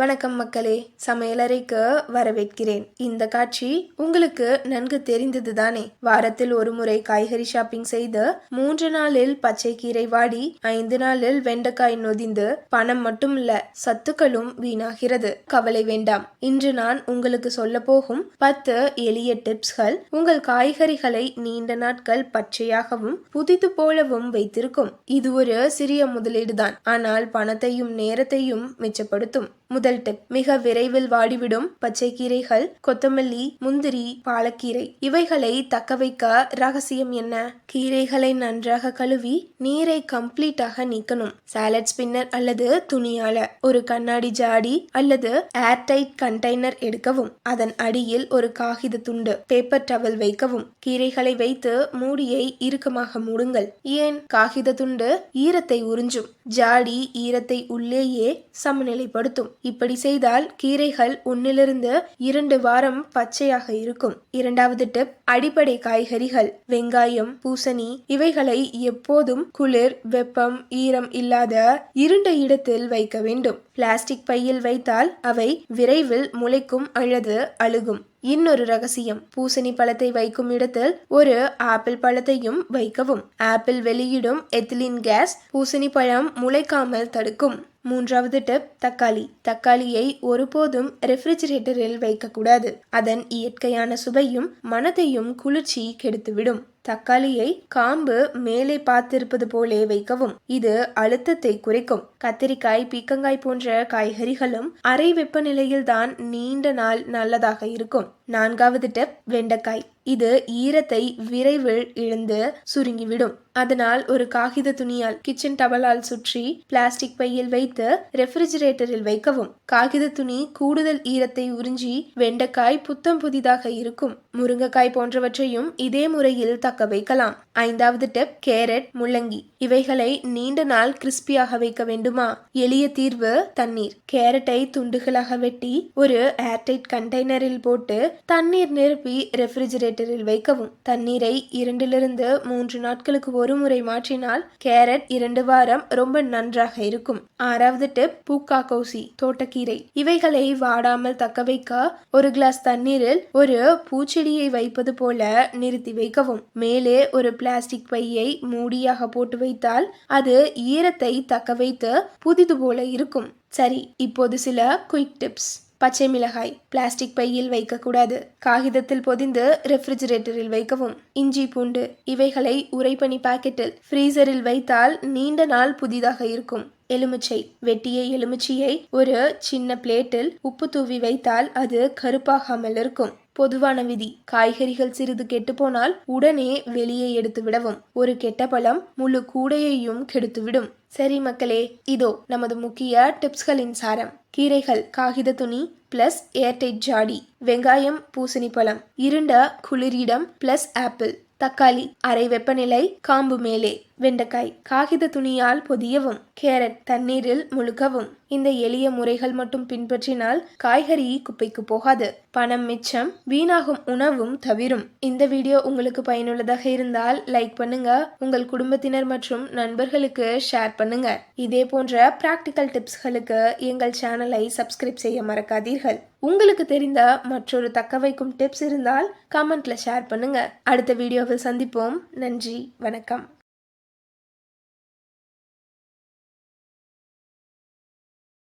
வணக்கம் மக்களே சமையலறைக்கு வரவேற்கிறேன். இந்த காட்சி உங்களுக்கு நன்கு தெரிந்தது தானே? வாரத்தில் ஒரு முறை காய்கறி ஷாப்பிங் செய்து மூன்று நாளில் பச்சை கீரை வாடி ஐந்து நாளில் வெண்டைக்காய் நொதிந்து பணம் மட்டும் இல்ல சத்துக்களும் வீணாகிறது. கவலை வேண்டாம். இன்று நான் உங்களுக்கு சொல்ல போகும் பத்து எளிய டிப்ஸ்கள் உங்கள் காய்கறிகளை நீண்ட நாட்கள் பச்சையாகவும் புதிது போலவும் வைத்திருக்கும். இது ஒரு சிறிய முதலீடுதான். ஆனால் பணத்தையும் நேரத்தையும் மிச்சப்படுத்தும். முதல் ரிசல்ட் மிக விரைவில் வாடிவிடும் பச்சை கீரைகள் கொத்தமல்லி முந்திரி பாலக்கீரை. இவைகளை தக்க வைக்க ரகசியம் என்ன? கீரைகளை நன்றாக கழுவி நீரை கம்ப்ளீட்டாக நீக்கணும். சாலட் ஸ்பின்னர் அல்லது துணியால. ஒரு கண்ணாடி ஜாடி அல்லது ஏர்டைட் கண்டெய்னர் எடுக்கவும். அதன் அடியில் ஒரு காகித துண்டு பேப்பர் டவல் வைக்கவும். கீரைகளை வைத்து மூடியை இறுக்கமாக மூடுங்கள். ஏன்? காகித துண்டு ஈரத்தை உறிஞ்சும். ஜாடி ஈரத்தை உள்ளேயே சமநிலைப்படுத்தும். இப்படி செய்தால் கீரைகள் ஒன்னிலிருந்து இரண்டு வாரம் பச்சையாக இருக்கும். இரண்டாவது டிப் அடிப்படை காய்கறிகள் வெங்காயம் பூசணி இவைகளை எப்போதும் குளிர் வெப்பம் ஈரம் இல்லாத இருண்ட இடத்தில் வைக்க வேண்டும். பிளாஸ்டிக் பையில் வைத்தால் அவை விரைவில் முளைக்கும் அல்லது அழுகும். இன்னொரு ரகசியம் பூசணி பழத்தை வைக்கும் இடத்தில் ஒரு ஆப்பிள் பழத்தையும் வைக்கவும். ஆப்பிள் வெளியிடும் எத்திலின் கேஸ் பூசணி பழம் முளைக்காமல் தடுக்கும். மூன்றாவது டிப் தக்காளி. தக்காளியை ஒருபோதும் ரெஃப்ரிஜிரேட்டரில் வைக்கக்கூடாது. அதன் இயற்கையான சுவையும் மனதையும் குளிர்ச்சி கெடுத்துவிடும். தக்காளியை காம்பு மேலே பார்த்திருப்பது போலே வைக்கவும். இது அழுத்தத்தை குறைக்கும். கத்திரிக்காய் பீக்கங்காய் போன்ற காய்கறிகளும் அரை வெப்பநிலையில் தான் நீண்ட நாள் நல்லதாக இருக்கும். நான்காவது டெப் வெண்டைக்காய். இது ஈரத்தை விரைவில் இழந்து சுருங்கிவிடும். அதனால் ஒரு காகித துணியால் கிச்சன் டவலால் சுற்றி பிளாஸ்டிக் பையில் வைத்து ரெஃப்ரிஜிரேட்டரில் வைக்கவும். காகித துணி கூடுதல் ஈரத்தை உறிஞ்சி வெண்டைக்காய் புத்தம் புதிதாக இருக்கும். முருங்கைக்காய் போன்றவற்றையும் இதே முறையில் தக்க வைக்கலாம். ஐந்தாவது டெப் கேரட் முள்ளங்கி. இவைகளை நீண்ட நாள் கிறிஸ்பியாக வைக்க வேண்டுமா? எளிய தீர்வு தண்ணீர். கேரட்டை துண்டுகளாக வெட்டி ஒரு ஏர்டைட் கண்டெய்னரில் போட்டு தண்ணீர் நிரப்பி ரெஃப்ரிஜிரேட்டரில் வைக்கவும். தண்ணீரை இரண்டிலிருந்து மூன்று நாட்களுக்கு ஒரு முறை மாற்றினால் கேரட் இரண்டு வாரம் ரொம்ப நன்றாக இருக்கும். ஆறாவது டிப் பூக்கா கௌசி தோட்டக்கீரை. இவைகளை வாடாமல் தக்க வைக்க ஒரு கிளாஸ் தண்ணீரில் ஒரு பூச்செடியை வைப்பது போல நிறுத்தி வைக்கவும். மேலே ஒரு பிளாஸ்டிக் பையை மூடியாக போட்டு வைத்தால் அது ஈரத்தை தக்க வைத்து புதிது போல இருக்கும். சரி இப்போது சில குயிக் டிப்ஸ் பச்சை மிளகாய் பிளாஸ்டிக் பையில் வைக்கக்கூடாது. காகிதத்தில் பொதிந்து ரெஃப்ரிஜிரேட்டரில் வைக்கவும். இஞ்சி பூண்டு இவைகளை உரைப்பனி பாக்கெட்டில் ஃப்ரீசரில் வைத்தால் நீண்ட நாள் புதிதாக இருக்கும். எலுமிச்சை வெட்டிய எலுமிச்சையை ஒரு சின்ன பிளேட்டில் உப்பு தூவி வைத்தால் அது கருப்பாகாமல் இருக்கும். பொதுவான விதி. காய்கறிகள் சிறிது கெட்டுப்போனால் உடனே வெளியே எடுத்து விடவும். ஒரு கெட்ட பழம் முழு கூடையையும் கெடுத்துவிடும். சரி மக்களே இதோ நமது முக்கிய டிப்ஸ்களின் சாரம். கீரைகள் காகித துணி பிளஸ் ஏர்டைட் ஜாடி வெங்காயம் பூசணி பழம் இருண்ட குளிரிடம் பிளஸ் ஆப்பிள் தக்காளி அரை வெப்பநிலை காம்பு மேலே வெண்டைக்காய் காகித துணியால் பொதியவும் கேரட் தண்ணீரில் முழுக்கவும். இந்த எளிய முறைகள் மட்டும் பின்பற்றினால் காய்கறி குப்பைக்கு போகாது. பணம் மிச்சம் வீணாகும் உணவும் தவிரும். இந்த வீடியோ உங்களுக்கு பயனுள்ளதாக இருந்தால் லைக் பண்ணுங்க உங்கள் குடும்பத்தினர் மற்றும் நண்பர்களுக்கு ஷேர் பண்ணுங்க. இதே போன்ற பிராக்டிக்கல் டிப்ஸ்களுக்கு எங்கள் சேனல் சேனலை சப்ஸ்கிரைப் செய்ய மறக்காதீர்கள். உங்களுக்கு தெரிந்த மற்றொரு தக்க வைக்கும் டிப்ஸ் இருந்தால் கமெண்ட்ல ஷேர் பண்ணுங்க. அடுத்த வீடியோவில் சந்திப்போம். நன்றி வணக்கம்.